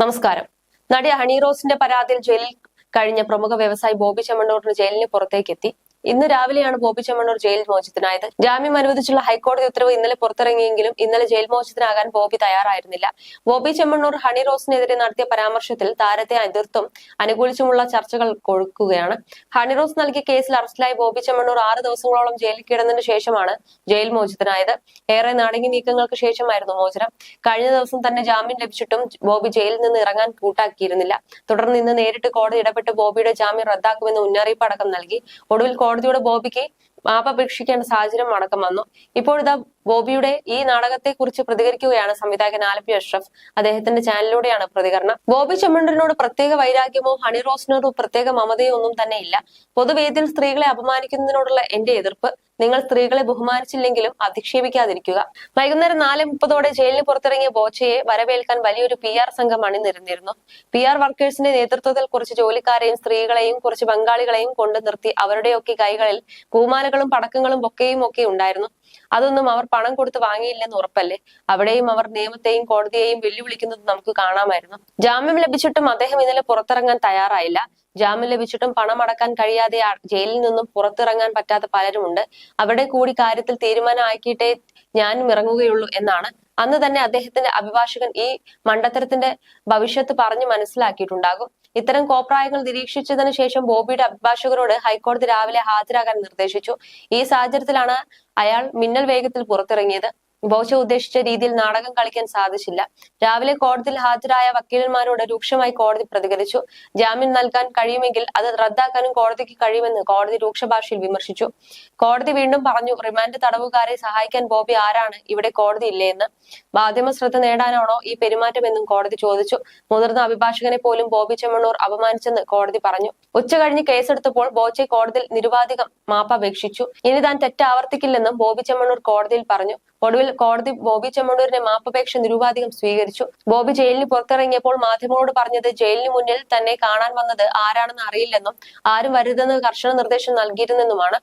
നമസ്കാരം. നടി ഹണി റോസിന്റെ പരാതിയിൽ ജയിലിൽ കഴിഞ്ഞ പ്രമുഖ വ്യവസായി ബോബി ചെമ്മണ്ണൂറിന് ജയിലിന് പുറത്തേക്കെത്തി. ഇന്ന് രാവിലെയാണ് ബോബി ചെമ്മണ്ണൂർ ജയിൽ മോചിതനായത്. ജാമ്യം അനുവദിച്ചുള്ള ഹൈക്കോടതി ഉത്തരവ് ഇന്നലെ പുറത്തിറങ്ങിയെങ്കിലും ഇന്നലെ ജയിൽ മോചിതനാകാൻ ബോബി തയ്യാറായിരുന്നില്ല. ബോബി ചെമ്മണ്ണൂർ ഹണി റോസിനെതിരെ നടത്തിയ പരാമർശത്തിൽ താരത്തെ അതിർത്തും അനുകൂലിച്ചുമുള്ള ചർച്ചകൾ കൊഴുക്കുകയാണ്. ഹണി റോസ് നൽകിയ കേസിൽ അറസ്റ്റിലായ ബോബി ചെമ്മണ്ണൂർ ആറ് ദിവസങ്ങളോളം ജയിലിൽ കിടന്നതിന് ശേഷമാണ് ജയിൽ മോചിതനായത്. ഏറെ നാടകീയ നീക്കങ്ങൾക്ക് ശേഷമായിരുന്നു മോചനം. കഴിഞ്ഞ ദിവസം തന്നെ ജാമ്യം ലഭിച്ചിട്ടും ബോബി ജയിലിൽ നിന്ന് ഇറങ്ങാൻ കൂട്ടാക്കിയിരുന്നില്ല. തുടർന്ന് ഇന്ന് നേരിട്ട് കോടതി ഇടപെട്ട് ബോബിയുടെ ജാമ്യം റദ്ദാക്കുമെന്ന് മുന്നറിയിപ്പ് അടക്കം നൽകി. ഒടുവിൽ കോടതിയോട് ബോബിക്ക് മാപ്പപേക്ഷിക്കേണ്ട സാഹചര്യം അടക്കം വന്നു. ഇപ്പോഴിതാ ബോബിയുടെ ഈ നാടകത്തെ കുറിച്ച് പ്രതികരിക്കുകയാണ് സംവിധായകൻ ആലപ്പി അഷ്റഫ്. അദ്ദേഹത്തിന്റെ ചാനലിലൂടെയാണ് പ്രതികരണം. ബോബി ചെമ്മണ്ടനോട് പ്രത്യേക വൈരാഗ്യമോ ഹണി റോസിനോട് പ്രത്യേക മമതയോ ഒന്നും തന്നെ ഇല്ല. പൊതുവേദിയിൽ സ്ത്രീകളെ അപമാനിക്കുന്നതിനോടുള്ള എന്റെ എതിർപ്പ് നിങ്ങൾ സ്ത്രീകളെ ബഹുമാനിച്ചില്ലെങ്കിലും അധിക്ഷേപിക്കാതിരിക്കുക. വൈകുന്നേരം നാല് മുപ്പതോടെ ജയിലിന് പുറത്തിറങ്ങിയ ബോച്ചയെ വരവേൽക്കാൻ വലിയൊരു പി ആർ സംഘം അണിനിരന്നിരുന്നു. പി ആർ വർക്കേഴ്സിന്റെ നേതൃത്വത്തിൽ കുറച്ച് ജോലിക്കാരെയും സ്ത്രീകളെയും കുറച്ച് ബംഗാളികളെയും കൊണ്ടു നിർത്തി അവരുടെയൊക്കെ കൈകളിൽ പൂമാലകളും പടക്കങ്ങളും ബൊക്കയും ഒക്കെ ഉണ്ടായിരുന്നു. അതൊന്നും അവർ പണം കൊടുത്ത് വാങ്ങിയില്ലെന്ന് ഉറപ്പല്ലേ? അവിടെയും അവർ നിയമത്തെയും കോടതിയെയും വെല്ലുവിളിക്കുന്നത് നമുക്ക് കാണാമായിരുന്നു. ജാമ്യം ലഭിച്ചിട്ടും അദ്ദേഹം ഇന്നലെ പുറത്തിറങ്ങാൻ തയ്യാറായില്ല. ജാമ്യം ലഭിച്ചിട്ടും പണം അടക്കാൻ കഴിയാതെ ജയിലിൽ നിന്നും പുറത്തിറങ്ങാൻ പറ്റാത്ത പലരുമുണ്ട്. അവിടെ കൂടി കാര്യത്തിൽ തീരുമാനം ആക്കിയിട്ടേ ഞാനും ഇറങ്ങുകയുള്ളൂ എന്നാണ് അന്ന് തന്നെ അദ്ദേഹത്തിന്റെ അഭിഭാഷകൻ ഈ മണ്ടത്തരത്തിന്റെ ഭവിഷ്യത്ത് പറഞ്ഞു മനസ്സിലാക്കിയിട്ടുണ്ടാകും. ഇത്തരം കോപ്രായങ്ങൾ നിരീക്ഷിച്ചതിന് ശേഷം ബോബിയുടെ അഭിഭാഷകരോട് ഹൈക്കോടതി രാവിലെ ഹാജരാകാൻ നിർദ്ദേശിച്ചു. ഈ സാഹചര്യത്തിലാണ് അയാൾ മിന്നൽ വേഗത്തിൽ പുറത്തിറങ്ങിയത്. ബോച്ച ഉദ്ദേശിച്ച രീതിയിൽ നാടകം കളിക്കാൻ സാധിച്ചില്ല. രാവിലെ കോടതിയിൽ ഹാജരായ വക്കീലന്മാരോട് രൂക്ഷമായി കോടതി പ്രതികരിച്ചു. ജാമ്യം നൽകാൻ കഴിയുമെങ്കിൽ അത് റദ്ദാക്കാനും കോടതിക്ക് കഴിയുമെന്ന് കോടതി രൂക്ഷ ഭാഷയിൽ വിമർശിച്ചു. കോടതി വീണ്ടും പറഞ്ഞു റിമാൻഡ് തടവുകാരെ സഹായിക്കാൻ ബോബി ആരാണ്? ഇവിടെ കോടതി ഇല്ലേന്ന് മാധ്യമ ശ്രദ്ധ നേടാനാണോ ഈ പെരുമാറ്റം എന്നും കോടതി ചോദിച്ചു. മുതിർന്ന അഭിഭാഷകനെ പോലും ബോബി ചെമ്മണ്ണൂർ അപമാനിച്ചെന്ന് കോടതി പറഞ്ഞു. ഉച്ച കഴിഞ്ഞ് കേസെടുത്തപ്പോൾ ബോച്ചെ കോടതിയിൽ നിരുപാധികം മാപ്പപേക്ഷിച്ചു. ഇനി താൻ തെറ്റ് ആവർത്തിക്കില്ലെന്നും ബോബി ചെമ്മണ്ണൂർ കോടതിയിൽ പറഞ്ഞു. ഒടുവിൽ കോടതി ബോബി ചെമ്മണ്ണൂരിന്റെ മാപ്പപേക്ഷ നിരുപാധികം സ്വീകരിച്ചു. ബോബി ജയിലിന് പുറത്തിറങ്ങിയപ്പോൾ മാധ്യമങ്ങളോട് പറഞ്ഞത് ജയിലിന് മുന്നിൽ തന്നെ കാണാൻ വന്നത് ആരാണെന്ന് അറിയില്ലെന്നും ആരും വരുതെന്ന് കർശന നിർദ്ദേശം നൽകിയിരുന്നെന്നുമാണ്.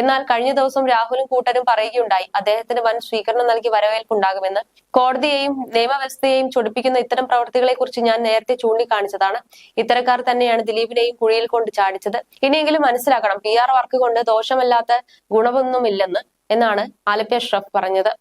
എന്നാൽ കഴിഞ്ഞ ദിവസം രാഹുലും കൂട്ടരും പറയുകയുണ്ടായി അദ്ദേഹത്തിന് വൻ സ്വീകരണം നൽകി വരവേൽപ്പുണ്ടാകുമെന്ന്. കോടതിയെയും നിയമവ്യവസ്ഥയെയും ചൊടിപ്പിക്കുന്ന ഇത്തരം പ്രവർത്തികളെ കുറിച്ച് ഞാൻ നേരത്തെ ചൂണ്ടിക്കാണിച്ചതാണ്. ഇത്തരക്കാർ തന്നെയാണ് ദിലീപിനെയും കുഴിയിൽ കൊണ്ട് ചാടിച്ചത്. ഇനിയെങ്കിലും മനസ്സിലാക്കണം പി ആർ വർക്ക് കൊണ്ട് ദോഷമല്ലാത്ത ഗുണമൊന്നുമില്ലെന്ന്. എന്നാണ് ആലപ്പി അഷ്റഫ് പറഞ്ഞത്.